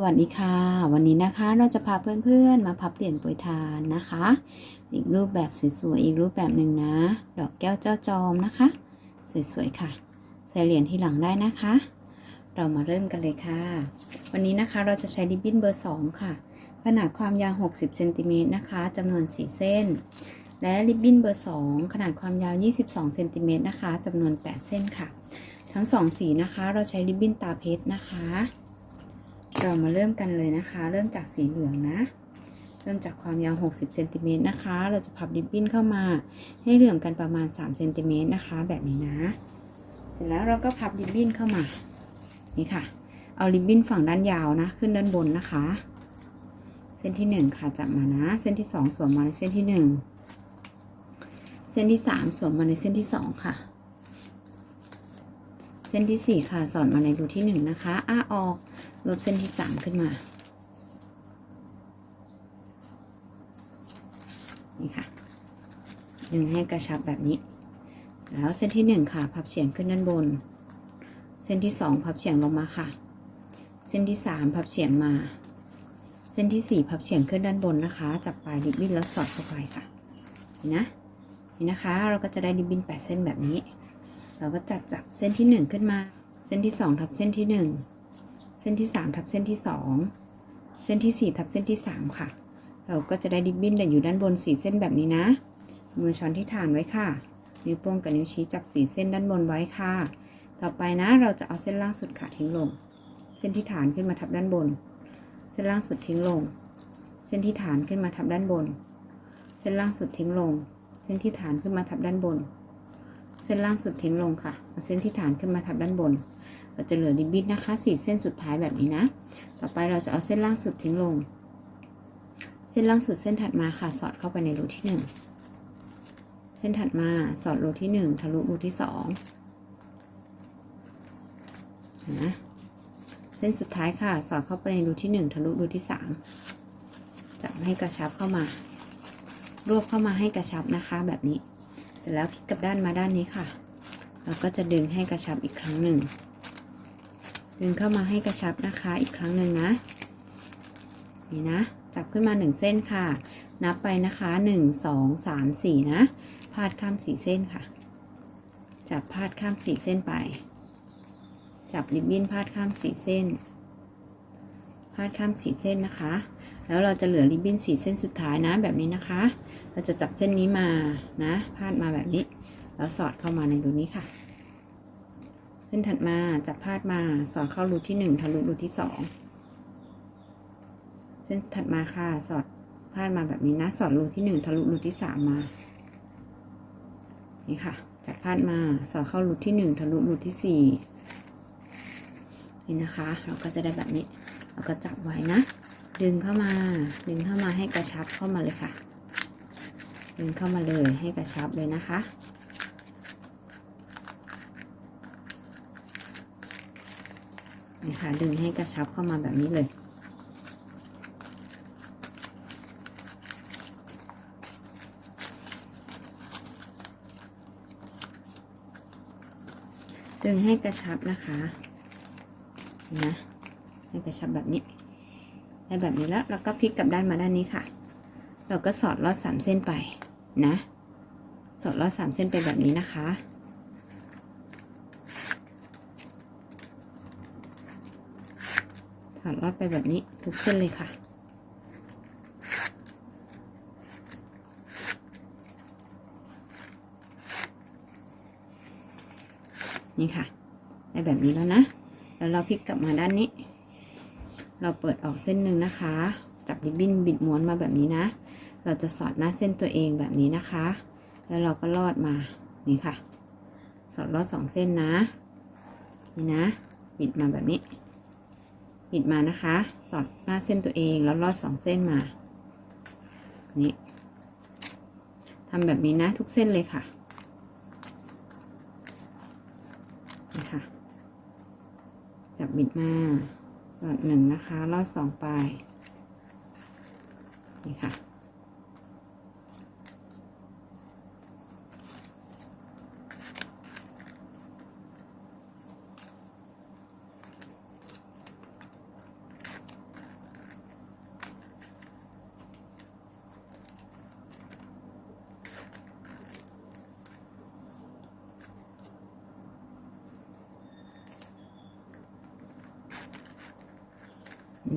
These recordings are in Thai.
สวัสดีค่ะ วันนี้นะคะเราจะพาเพื่อนๆ มาพับเหรียญปรยทานนะคะ อีกรูปแบบสวยๆ อีกรูปแบบหนึ่งนะ ดอกแก้วเจ้าจอมนะคะ สวยๆค่ะ ใส่เหรียญที่หลังได้นะคะ เรามาเริ่มกันเลยค่ะ วันนี้นะคะเราจะใช้ริบบิ้นเบอร์ 2 ค่ะ ขนาดความยาว 60เซนติเมตรนะคะจำนวน 4 เส้น และริบบิ้นเบอร์ 2 ขนาดความยาว 22เซนติเมตรนะคะจำนวน 8 เส้นค่ะ ทั้ง 2 สีนะคะ เราใช้ริบบิ้นตาเพชรนะคะ เรามาเริ่มกันเลยนะคะ เริ่มจากสีเหลืองนะ เริ่มจากความยาว 60เซนติเมตรนะคะ เราจะพับริบบิ้นเข้ามาให้เหลื่อมกันประมาณ3เซนติเมตรนะคะ แบบนี้นะ เสร็จแล้วเราก็พับริบบิ้นเข้ามา นี่ค่ะ เอาริบบิ้นฝั่งด้านยาวนะ ขึ้นด้านบนนะคะ เส้นที่ 1 ค่ะจับมานะ เส้นที่ 2 สวมมาในเส้นที่ 1 เส้นที่ 3 สวมมาในเส้นที่ 2 ค่ะเส้นที่ 4 ค่ะ สอดมาในรูที่ 1 นะคะ อ้าออก ลบเส้นที่3ขึ้นมา นี่ค่ะดึงให้กระชับแบบนี้ แล้วเส้นที่1ค่ะ พับเฉียงขึ้นด้านบน เส้นที่2พับเฉียงลงมาค่ะ เส้นที่3พับเฉียงมา เส้นที่4พับเฉียงขึ้นด้านบนนะคะ จับปลายริบบิ้นแล้วสอดเข้าไปค่ะนี่นะนี่นะคะ เราก็จะได้ริบบิ้น8เส้นแบบนี้ เราก็จัดจับเส้นที่1ขึ้นมา เส้นที่2ทับเส้นที่1 เส้นที่3ทับเส้นที่ 2 เส้นที่ 4 ทับเส้นที่ 3 ค่ะ เราก็จะได้ริบบิ้นแต่อยู่ด้านบน 4 เส้นแบบนี้นะ มือช้อนที่ฐานไว้ค่ะ นิ้วโป้งกับนิ้วชี้จับ4เส้นด้านบนไว้ค่ะ ต่อไปนะเราจะเอาเส้นล่างสุดขาทิ้งลง เส้นที่ฐานขึ้นมาทับด้านบน เส้นล่างสุดทิ้งลง เส้นที่ฐานขึ้นมาทับด้านบน เส้นล่างสุดทิ้งลง เส้นที่ฐานขึ้นมาทับด้านบน เส้นล่างสุดทิ้งลงค่ะเอาเส้นที่ฐานขึ้นมาทับด้านบน เราจะเหลือริบบิ้นนะคะสี่เส้นสุดท้ายแบบนี้นะ ต่อไปเราจะเอาเส้นล่างสุดทิ้งลง เส้นล่างสุดเส้นถัดมาค่ะ สอดเข้าไปในรูที่หนึ่งเส้นถัดมาสอดรูที่หนึ่งทะลุรูที่สองนะเส้นสุดท้ายค่ะ สอดเข้าไปในรูที่หนึ่งทะลุรูที่สามจับให้กระชับเข้ามา รวบเข้ามาให้กระชับนะคะ แบบนี้ เสร็จแล้วพลิกกลับด้านมาด้านนี้ค่ะ เราก็จะดึงให้กระชับอีกครั้งหนึ่ง ดึงเข้ามาให้กระชับนะคะอีกครั้งหนึ่งนะ นี่นะ จับขึ้นมาหนึ่งเส้นค่ะ นับไปนะคะหนึ่งสองสามสี่นะพาดข้ามสี่เส้นค่ะ จับพาดข้ามสี่เส้นไป จับริบบิ้นพาดข้ามสี่เส้น พาดข้ามสี่เส้นนะคะ แล้วเราจะเหลือริบบิ้นสี่เส้นสุดท้ายนะแบบนี้นะคะ เราจะจับเส้นนี้มานะ พาดมาแบบนี้ แล้วสอดเข้ามาในรูนี้ค่ะ เส้นถัดมาจับพาดมาสอดเข้ารูที่หนึ่งทะลุรูที่สองเส้นถัดมาค่ะสอดพาดมาแบบนี้นะสอดรูที่หนึ่งทะลุรูที่สามมานี่ค่ะจับพาดมาสอดเข้ารูที่หนึ่งทะลุรูที่สี่นี่นะคะ เราก็จะได้แบบนี้ เราก็จับไว้นะ ดึงเข้ามา ดึงเข้ามาให้กระชับเข้ามาเลยค่ะ ดึงเข้ามาเลยให้กระชับเลยนะคะ คะ ดึงให้กระชับเข้ามาแบบนี้เลย ดึงให้กระชับนะคะนะให้กระชับแบบนี้ได้แบบนี้แล้วเราก็พลิกกลับด้านมาด้านนี้ค่ะ เราก็สอดลอดสามเส้นไปนะ สอดลอดสามเส้นไปแบบนี้นะคะ สอดลอดไปแบบนี้ทุกเส้นเลยค่ะ นี่ค่ะ ได้แบบนี้แล้วนะ แล้วเราพลิกกลับมาด้านนี้ เราเปิดออกเส้นหนึ่งนะคะ จับริบบิ้นบิดม้วนมาแบบนี้นะ เราจะสอดหน้าเส้นตัวเองแบบนี้นะคะ แล้วเราก็ลอดมา นี่ค่ะ สอดลอดสองเส้นนะ นี่นะ บิดมาแบบนี้ บิดมานะคะ สอดหน้าเส้นตัวเองแล้วลอดสองเส้นมานี่ทำแบบนี้นะทุกเส้นเลยค่ะนี่ค่ะจับบิดมาสอดหนึ่งนะคะลอดสองไปนี่ค่ะ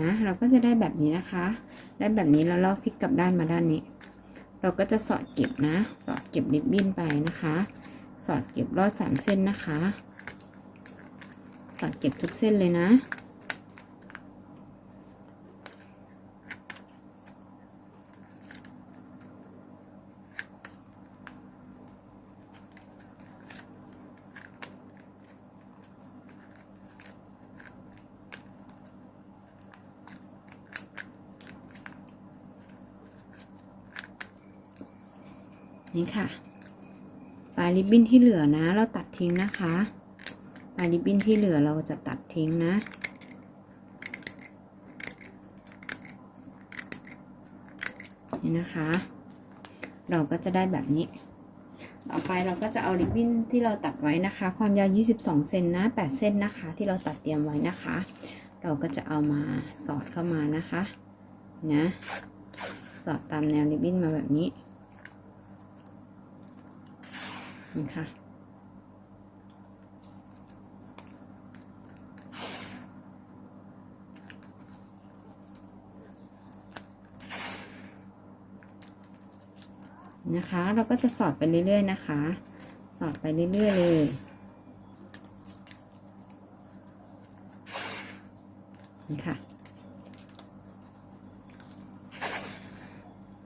นะเราก็จะได้แบบนี้นะคะ ได้แบบนี้แล้วเราพลิกกลับด้านมาด้านนี้ เราก็จะสอดเก็บนะ สอดเก็บริบบิ้นไปนะคะ สอดเก็บรอดสามเส้นนะคะ สอดเก็บทุกเส้นเลยนะ นี่ค่ะ ปลายริบบิ้นที่เหลือนะ เราตัดทิ้งนะคะ ปลายริบบิ้นที่เหลือเราจะตัดทิ้งนะนี่นะคะ เราก็จะได้แบบนี้ ต่อไปเราก็จะเอาริบบิ้นที่เราตัดไว้นะคะ ความยาว 22 เซนนะ 8 เส้นนะคะ ที่เราตัดเตรียมไว้นะคะ เราก็จะเอามาสอดเข้ามานะคะ นะ สอดตามแนวริบบิ้นมาแบบนี้ นี่ค่ะ นะคะ เราก็จะสอดไปเรื่อยๆนะคะ สอดไปเรื่อยๆเลยนี่ค่ะ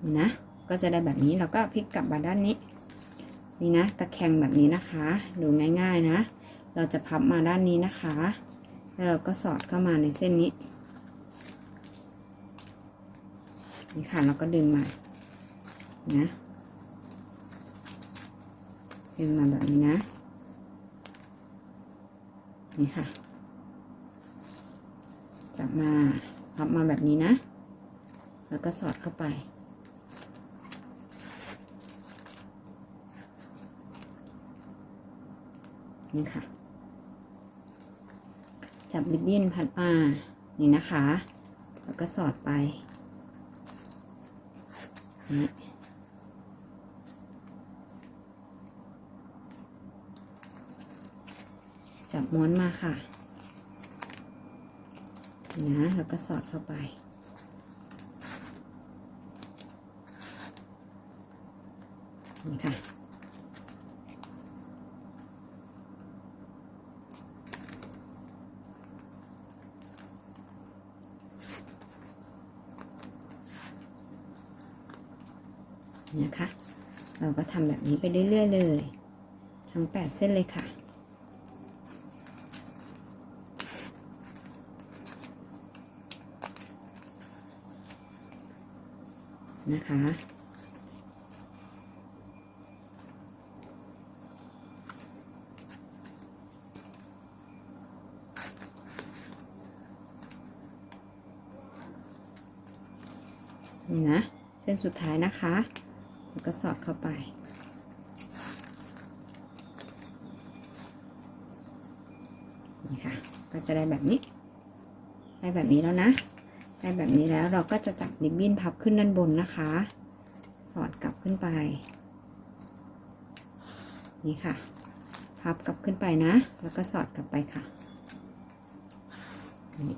นี่นะก็จะได้แบบนี้ เราก็พลิกกลับมาด้านนี้ นี่นะตะแคงแบบนี้นะคะ ดูง่ายๆนะ เราจะพับมาด้านนี้นะคะ แล้วเราก็สอดเข้ามาในเส้นนี้นี่ค่ะเราก็ดึงมานะดึงมาแบบนี้นะ นี่ค่ะ จับมาพับมาแบบนี้นะ แล้วก็สอดเข้าไป นี่ค่ะ จับริบบิ้นพัดมานี่นะคะ แล้วก็สอดไปนี่จับม้วนมาค่ะนะแล้วก็สอดเข้าไป นี่ค่ะ นะคะ เราก็ทำแบบนี้ไปเรื่อยๆเลย ทั้ง 8 เส้นเลยค่ะนะคะ นี่นะ เส้นสุดท้ายนะคะ ก็สอดเข้าไป นี่ค่ะ ก็จะได้แบบนี้ ได้แบบนี้แล้วนะ ได้แบบนี้แล้วเราก็จะจับริบบิ้นพับขึ้นด้านบนนะคะ สอดกลับขึ้นไป นี่ค่ะ พับกลับขึ้นไปนะ แล้วก็สอดกลับไปค่ะนี่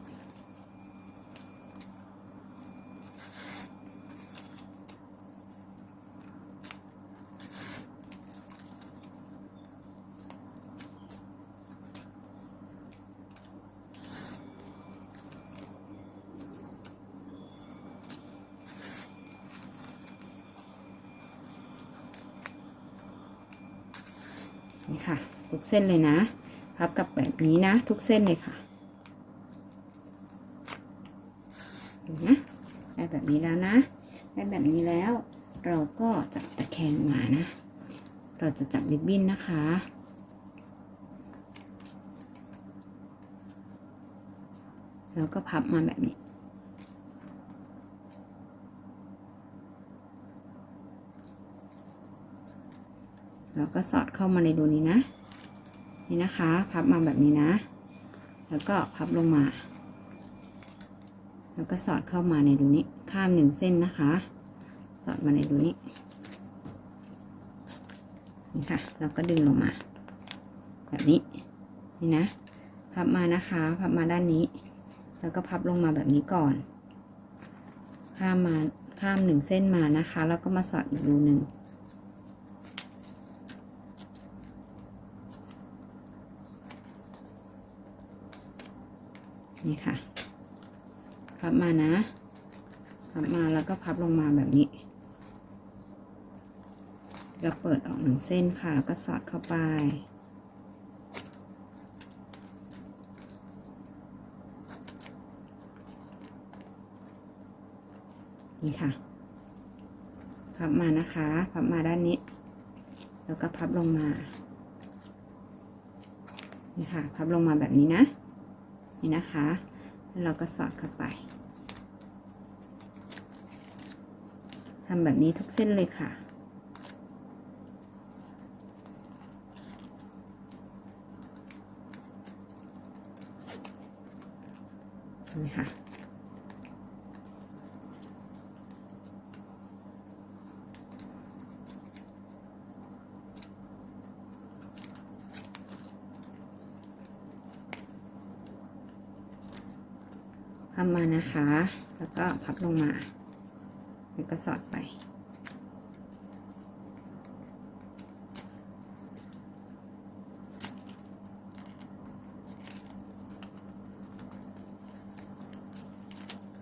นี่ค่ะ ทุกเส้นเลยนะ พับกับแบบนี้นะ ทุกเส้นเลยค่ะดูนะได้แบบนี้แล้วนะได้แบบนี้แล้ว เราก็จับตะแคงมานะ เราจะจับริบบิ้นนะคะแล้วก็พับมาแบบนี้ แล้วก็สอดเข้ามาในรูนี้นะ นี่นะคะ พับมาแบบนี้นะ แล้วก็พับลงมา แล้วก็สอดเข้ามาในรูนี้ ข้ามหนึ่งเส้นนะคะ สอดมาในรูนี้ นี่ค่ะ แล้วก็ดึงลงมา แบบนี้ นี่นะ พับมานะคะ พับมาด้านนี้ แล้วก็พับลงมาแบบนี้ก่อน ข้ามมาข้ามหนึ่งเส้นมานะคะ แล้วก็มาสอดอีกรูหนึ่ง นี่ค่ะ พับมานะ พับมาแล้วก็พับลงมาแบบนี้ก็เปิดออกหนึ่งเส้นค่ะ แล้วก็สอดเข้าไป นี่ค่ะ พับมานะคะ พับมาด้านนี้ แล้วก็พับลงมา นี่ค่ะ พับลงมาแบบนี้นะ นี่นะคะแล้วเราก็สอดเข้าไปทำแบบนี้ทุกเส้นเลยค่ะ เห็นไหมคะ พับมานะคะ แล้วก็พับลงมา แล้วก็สอดไป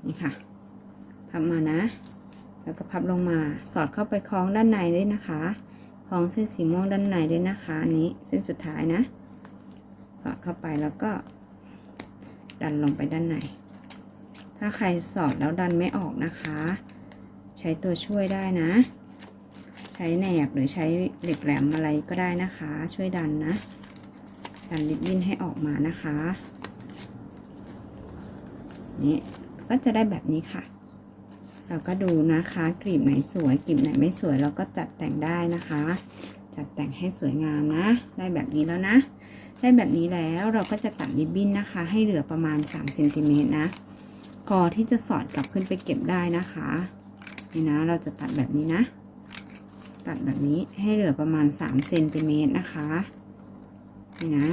นี่ค่ะ พับมานะ แล้วก็พับลงมา สอดเข้าไปคล้องด้านในด้วยนะคะ คล้องเส้นสีม่วงด้านในด้วยนะคะอันนี้เส้นสุดท้ายนะ สอดเข้าไปแล้วก็ดันลงไปด้านใน ถ้าใครสอดแล้วดันไม่ออกนะคะ ใช้ตัวช่วยได้นะ ใช้แหนบหรือใช้เหล็กแหลมอะไรก็ได้นะคะ ช่วยดันนะ ดันริบบิ้นให้ออกมานะคะ นี่ก็จะได้แบบนี้ค่ะ เราก็ดูนะคะกลีบไหนสวยกลีบไหนไม่สวยเราก็จัดแต่งได้นะคะ จัดแต่งให้สวยงามนะ ได้แบบนี้แล้วนะ ได้แบบนี้แล้วเราก็จะตัดริบบิ้นนะคะ ให้เหลือประมาณ3เซนติเมตรนะ พอที่จะสอดกลับขึ้นไปเก็บได้นะคะนี่นะเราจะตัดแบบนี้นะ ตัดแบบนี้ให้เหลือประมาณ3เซนติเมตรนะคะนี่นะ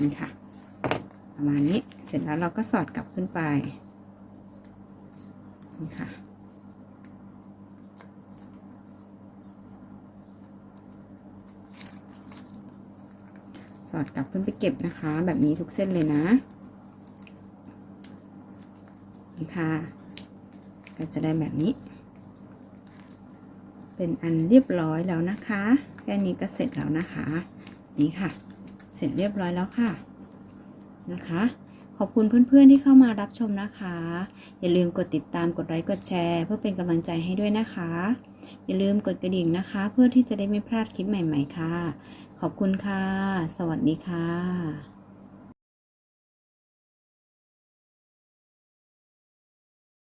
นี่ค่ะ ประมาณนี้เสร็จแล้วเราก็สอดกลับขึ้นไปนี่ค่ะ สอดกลับขึ้นไปเก็บนะคะ แบบนี้ทุกเส้นเลยนะนี่ค่ะ ก็จะได้แบบนี้ เป็นอันเรียบร้อยแล้วนะคะแค่นี้ก็เสร็จแล้วนะคะ นี่ค่ะ เสร็จเรียบร้อยแล้วค่ะนะคะขอบคุณเพื่อนๆที่เข้ามารับชมนะคะ อย่าลืมกดติดตามกดไลค์กดแชร์ เพื่อเป็นกำลังใจให้ด้วยนะคะ อย่าลืมกดกระดิ่งนะคะ เพื่อที่จะได้ไม่พลาดคลิปใหม่ ๆ ค่ะ ขอบคุณค่ะ สวัสดีค่ะ